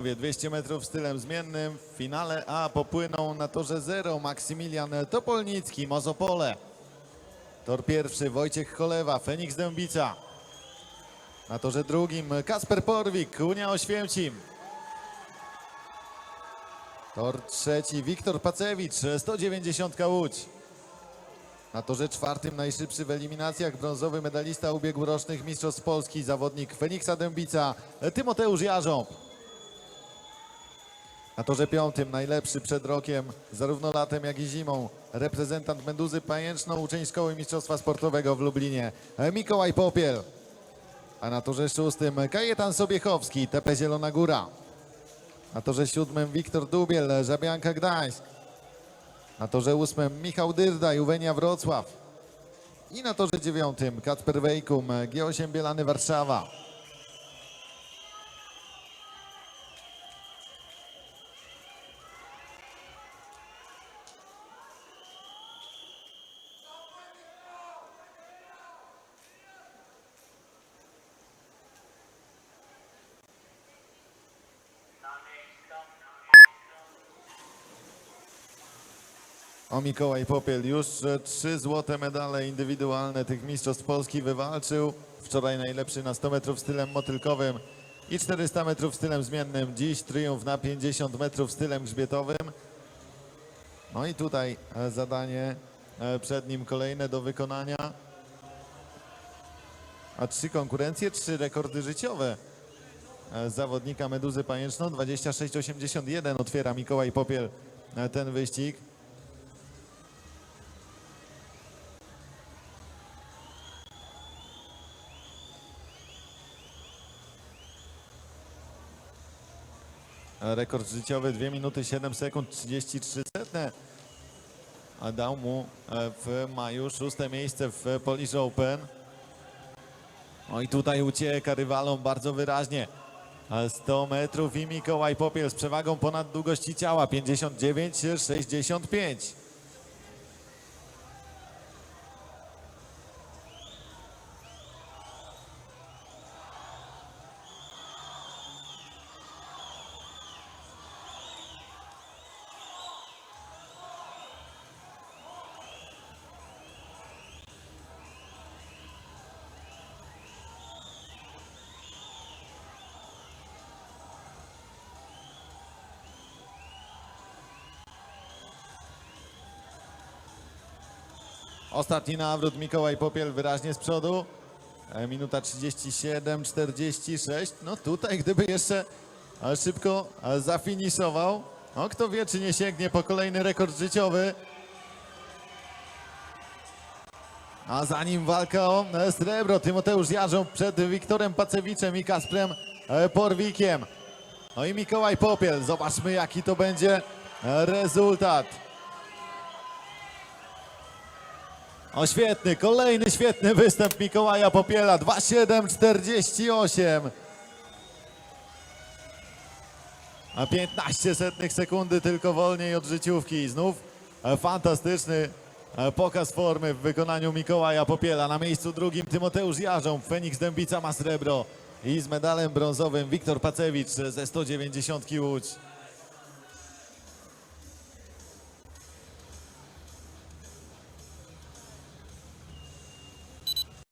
200 metrów stylem zmiennym. W finale A popłyną na torze 0 Maksymilian Topolnicki, Mozopole. Tor pierwszy Wojciech Cholewa, Feniks Dębica. Na torze drugim Kasper Porwik, Unia Oświęcim. Tor trzeci Wiktor Pacewicz, 190 Łódź. Na torze czwartym najszybszy w eliminacjach brązowy medalista ubiegłorocznych Mistrzostw Polski, zawodnik Feniksa Dębica, Tymoteusz Jarząb. Na torze piątym najlepszy przed rokiem, zarówno latem jak i zimą, reprezentant Meduzy Pajęczną, uczeń Szkoły Mistrzostwa Sportowego w Lublinie, Mikołaj Popiel. A na torze szóstym Kajetan Sobiechowski, TP Zielona Góra. Na torze siódmym Wiktor Dubiel, Żabianka Gdańsk. Na torze ósmym Michał Dyrda, Juwenia Wrocław. I na torze dziewiątym Kacper Wejkum, G8 Bielany Warszawa. O Mikołaj Popiel już trzy złote medale indywidualne tych Mistrzostw Polski wywalczył. Wczoraj najlepszy na 100 metrów stylem motylkowym i 400 metrów stylem zmiennym. Dziś triumf na 50 metrów stylem grzbietowym. No i tutaj e, zadanie e, przed nim kolejne do wykonania. A trzy konkurencje, trzy rekordy życiowe e, zawodnika Meduzy Pajęczną. 26,81 otwiera Mikołaj Popiel ten wyścig. Rekord życiowy 2 minuty 7 sekund 33 setne. A dał mu e, w maju szóste miejsce w Polish Open. No i tutaj ucieka rywalom bardzo wyraźnie. E, 100 metrów i Mikołaj Popiel z przewagą ponad długości ciała 59-65. Ostatni nawrót Mikołaj Popiel wyraźnie z przodu. E, Minuta 37, 46. No tutaj gdyby jeszcze e, szybko e, zafiniszował. No kto wie czy nie sięgnie po kolejny rekord życiowy. A za nim walka o srebro. Tymoteusz Jarząb przed Wiktorem Pacewiczem i Kasprem Porwikiem. No i Mikołaj Popiel. Zobaczmy jaki to będzie rezultat. O świetny, kolejny świetny występ Mikołaja Popiela. 2,748. A 15 setnych sekundy tylko wolniej od życiówki. Znów e, fantastyczny e, pokaz formy w wykonaniu Mikołaja Popiela. Na miejscu drugim Tymoteusz Jarząb, Feniks Dębica ma srebro. I z medalem brązowym Wiktor Pacewicz ze 190 Łódź.